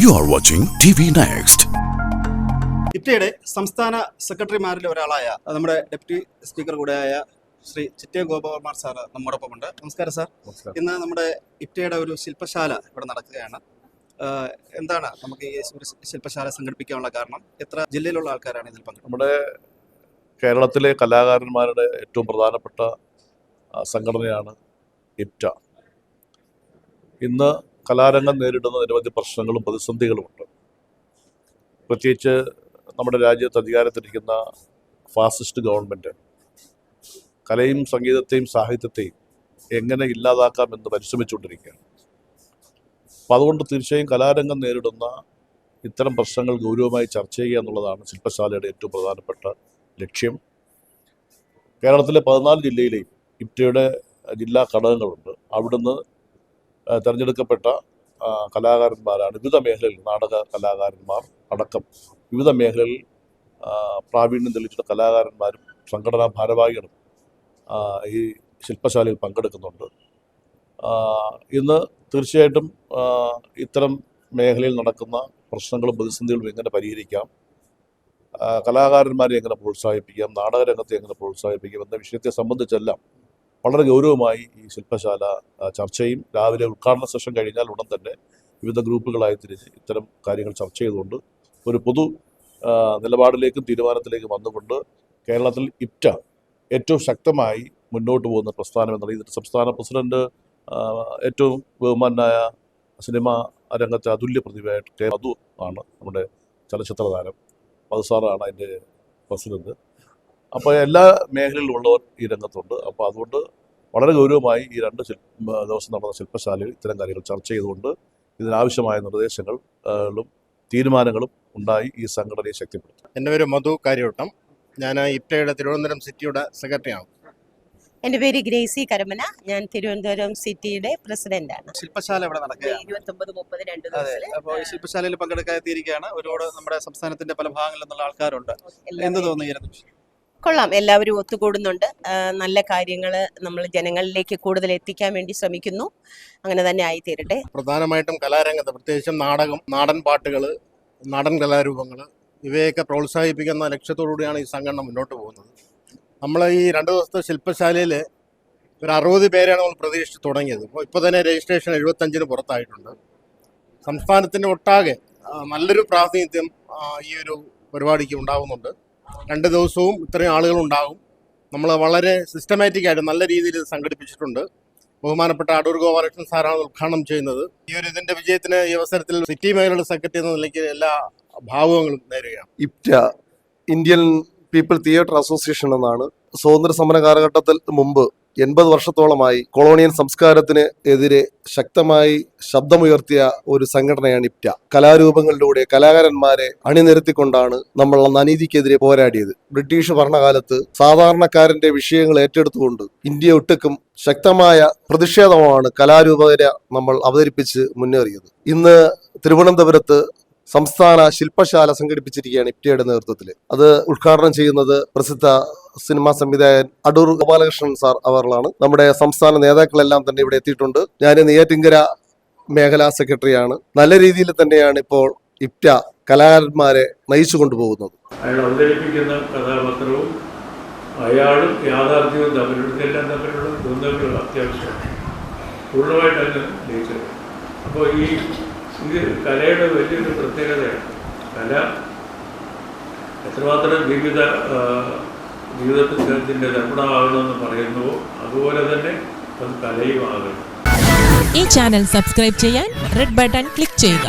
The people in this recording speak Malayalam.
You are watching TV Next. ഇറ്റയുടെ സംസ്ഥാന സെക്രട്ടറിമാരിൽ ഒരാളായ നമ്മുടെ ഡെപ്യൂട്ടി സ്പീക്കർ കൂടെയായ ശ്രീ ചിറ്റേ ഗോപകുമാർ സാർ നമ്മോടൊപ്പം ഉണ്ട് നമസ്കാരം സാർ. ഇന്ന് നമ്മുടെ ഇറ്റയുടെ ഒരു ശില്പശാല ഇവിടെ നടക്കുകയാണ്. എന്താണ് നമുക്ക് ഈ ശില്പശാല സംഘടിപ്പിക്കാനുള്ള കാരണം? എത്ര ജില്ലയിലുള്ള ആൾക്കാരാണ് ഇതിൽ പങ്കെടുക്കുന്നത്? നമ്മുടെ കേരളത്തിലെ കലാകാരന്മാരുടെ ഏറ്റവും പ്രധാനപ്പെട്ട സംഘടനയാണ് ഇപ്റ്റ ഇന്ന് കലാരംഗം നേരിടുന്ന നിരവധി പ്രശ്നങ്ങളും പ്രതിസന്ധികളുമുണ്ട് പ്രത്യേകിച്ച് നമ്മുടെ രാജ്യത്ത് അധികാരത്തിരിക്കുന്ന ഫാസിസ്റ്റ് ഗവൺമെന്റ് കലയും സംഗീതത്തെയും സാഹിത്യത്തെയും എങ്ങനെ ഇല്ലാതാക്കാമെന്ന് പരിശ്രമിച്ചുകൊണ്ടിരിക്കുകയാണ്. അപ്പം അതുകൊണ്ട് തീർച്ചയായും കലാരംഗം നേരിടുന്ന ഇത്തരം പ്രശ്നങ്ങൾ ഗൗരവമായി ചർച്ച ചെയ്യുക എന്നുള്ളതാണ് ശില്പശാലയുടെ ഏറ്റവും പ്രധാനപ്പെട്ട ലക്ഷ്യം. കേരളത്തിലെ പതിനാല് ജില്ലയിലെയും ഇപ്റ്റയുടെ ജില്ലാ ഘടകങ്ങളുണ്ട്. അവിടുന്ന് തിരഞ്ഞെടുക്കപ്പെട്ട കലാകാരന്മാരാണ് വിവിധ മേഖലയിൽ നാടക കലാകാരന്മാർ അടക്കം. വിവിധ മേഖലയിൽ പ്രാവീണ്യം തെളിയിച്ചിട്ടുള്ള കലാകാരന്മാരും സംഘടനാ ഭാരവാഹികളും ഈ ശില്പശാലയിൽ പങ്കെടുക്കുന്നുണ്ട്. ഇന്ന് തീർച്ചയായിട്ടും ഇത്തരം മേഖലയിൽ നടക്കുന്ന പ്രശ്നങ്ങളും പ്രതിസന്ധികളും എങ്ങനെ പരിഹരിക്കാം? കലാകാരന്മാരെ എങ്ങനെ പ്രോത്സാഹിപ്പിക്കാം? നാടകരംഗത്തെ എങ്ങനെ പ്രോത്സാഹിപ്പിക്കാം? എന്ന വിഷയത്തെ സംബന്ധിച്ചെല്ലാം വളരെ ഗൗരവമായി ഈ ശില്പശാല ചർച്ചയും രാവിലെ ഉദ്ഘാടന സെഷൻ കഴിഞ്ഞാൽ ഉടൻ തന്നെ വിവിധ ഗ്രൂപ്പുകളായി തിരിച്ച് ഇത്തരം കാര്യങ്ങൾ ചർച്ച ചെയ്തുകൊണ്ട് ഒരു പൊതു നിലപാടിലേക്കും തീരുമാനത്തിലേക്കും വന്നുകൊണ്ട് കേരളത്തിൽ ഇപ്റ്റ ഏറ്റവും ശക്തമായി മുന്നോട്ട് പോകുന്ന പ്രസ്ഥാനം എന്നുള്ള ഇതിന്റെ സംസ്ഥാന പ്രസിഡന്റ് ഏറ്റവും ബഹുമാനായ സിനിമ രംഗത്തെ അതുല്യ പ്രതിഭയായിട്ട് കെ മധു ആണ് നമ്മുടെ ചലച്ചിത്ര താരം. മധു സാറാണ് അതിന്റെ പ്രസിഡന്റ്. അപ്പോൾ എല്ലാ മേഖലയിലുള്ളവർ ഈ രംഗത്തുണ്ട്. അപ്പോൾ അതുകൊണ്ട് വളരെ ഗൗരവമായി ഈ രണ്ട് ദിവസം നടന്ന ശില്പശാലയിൽ ഇത്തരം കാര്യങ്ങൾ ചർച്ച ചെയ്തുകൊണ്ട് ഇതിനാവശ്യമായ നിർദ്ദേശങ്ങളും തീരുമാനങ്ങളും ഉണ്ടായി ഈ സംഘടനയെ ശക്തിപ്പെടുത്തി. എന്റെ പേര് മധു കാര്യവട്ടം. ഞാൻ ഇപ്റ്റയുടെ തിരുവനന്തപുരം സിറ്റിയുടെ സെക്രട്ടറിയാണ്. എന്റെ പേര് ഗ്രേസി കരമന. ഞാൻ തിരുവനന്തപുരം സിറ്റിയുടെ പ്രസിഡന്റ് ആണ് ശില്പശാല ഇവിടെ ഈ ശില്പശാലയിൽ പങ്കെടുക്കാൻ എത്തിയിരിക്കുകയാണ് ഒരുപാട് നമ്മുടെ സംസ്ഥാനത്തിന്റെ പല ഭാഗങ്ങളിൽ നിന്നുള്ള ആൾക്കാരുണ്ട്. എന്ത് തോന്നുന്നു? കൊള്ളാം. എല്ലാവരും ഒത്തുകൂടുന്നുണ്ട്. നല്ല കാര്യങ്ങൾ നമ്മൾ ജനങ്ങളിലേക്ക് കൂടുതൽ എത്തിക്കാൻ വേണ്ടി ശ്രമിക്കുന്നു. അങ്ങനെ തന്നെ ആയി തീരട്ടെ പ്രധാനമായിട്ടും കലാരംഗത്ത് പ്രത്യേകിച്ചും നാടകം നാടൻ പാട്ടുകൾ നാടൻ കലാരൂപങ്ങൾ ഇവയൊക്കെ പ്രോത്സാഹിപ്പിക്കുന്ന ലക്ഷ്യത്തോടുകൂടിയാണ് ഈ സംഘടന മുന്നോട്ട് പോകുന്നത്. നമ്മൾ ഈ രണ്ട് ദിവസത്തെ ശില്പശാലയിൽ ഒരു അറുപത് പേരെയാണ് നമ്മൾ പ്രതീക്ഷിച്ച് തുടങ്ങിയത്. ഇപ്പോൾ ഇപ്പോൾ തന്നെ രജിസ്ട്രേഷൻ എഴുപത്തഞ്ചിന് പുറത്തായിട്ടുണ്ട്. സംസ്ഥാനത്തിന്റെ ഒട്ടാകെ നല്ലൊരു പ്രാതിനിധ്യം ഈ ഒരു പരിപാടിക്ക് ഉണ്ടാകുന്നുണ്ട് രണ്ട് ദിവസവും ഇത്രയും ആളുകൾ ഉണ്ടാകും നമ്മൾ വളരെ സിസ്റ്റമാറ്റിക് ആയിട്ട് നല്ല രീതിയിൽ ഇത് സംഘടിപ്പിച്ചിട്ടുണ്ട്. ബഹുമാനപ്പെട്ട അടൂർ ഗോപാലകൃഷ്ണൻ സാറാണ് ഉദ്ഘാടനം ചെയ്യുന്നത്. ഈ ഒരു ഇതിന്റെ വിജയത്തിന് ഈ അവസരത്തിൽ സിറ്റി മേഖലയുടെ സെക്രട്ടറി എന്ന നിലയ്ക്ക് എല്ലാ ഭാവങ്ങളും നേരുകയാണ്. IPTA Indian people theatre association എന്നാണ്. സ്വാതന്ത്ര്യ സമര കാലഘട്ടത്തിൽ മുമ്പ് എൺപത് വർഷത്തോളമായി കൊളോണിയൻ സംസ്കാരത്തിന് എതിരെ ശക്തമായി ശബ്ദമുയർത്തിയ ഒരു സംഘടനയാണ് ഇപ്റ്റ. കലാരൂപങ്ങളിലൂടെ കലാകാരന്മാരെ അണിനിരത്തിക്കൊണ്ടാണ് നമ്മൾ അനീതിക്കെതിരെ പോരാടിയത്. ബ്രിട്ടീഷ് ഭരണകാലത്ത് സാധാരണക്കാരന്റെ വിഷയങ്ങൾ ഏറ്റെടുത്തുകൊണ്ട് ഇന്ത്യ ഒട്ടുക്കും ശക്തമായ പ്രതിഷേധമാണ് കലാരൂപകരെ നമ്മൾ അവതരിപ്പിച്ച് മുന്നേറിയത്. ഇന്ന് തിരുവനന്തപുരത്ത് സംസ്ഥാന ശില്പശാല സംഘടിപ്പിച്ചിരിക്കുകയാണ് ഇപ്റ്റയുടെ നേതൃത്വത്തിൽ അത് ഉദ്ഘാടനം ചെയ്യുന്നത് പ്രസിദ്ധ സിനിമാ സംവിധായകൻ അടൂർ ഗോപാലകൃഷ്ണൻ സാർ അവர்களാണ് നമ്മുടെ സംസ്ഥാന നേതാക്കളെല്ലാം തന്നെ ഇവിടെ എത്തിയിട്ടുണ്ട്. ഞാൻ നെയ്യാറ്റിങ്കര മേഖലാ സെക്രട്ടറിയാണ്. നല്ല രീതിയിൽ തന്നെയാണ് ഇപ്പോൾ ഇപ്റ്റ കലാകാരന്മാരെ നയിച്ചു കൊണ്ടുപോകുന്നത് അയാൾ അവതരിപ്പിക്കുന്ന കഥാപാത്രവും അയാളും യാഥാർത്ഥ്യവും തമ്മിലുള്ള എല്ലാം തമ്മിലുള്ള ബന്ധങ്ങൾ അത്യാവശ്യമാണ്. പൂർണമായിട്ടല്ല ജയിച്ചത്. അപ്പോൾ ഈ ഇത് കലയുടെ വലിയൊരു പ്രത്യേകതയാണ്. കല എത്രമാത്രം വിവിധ ആ, ജീവിതത്തിന്റെ ദർപ്പണമാകണമെന്ന് പറയുന്നുവോ അതുപോലെ തന്നെ അത് കലയുമാകണം. ഈ ചാനൽ സബ്സ്ക്രൈബ് ചെയ്യാൻ റെഡ് ബട്ടൺ ക്ലിക്ക് ചെയ്യുക.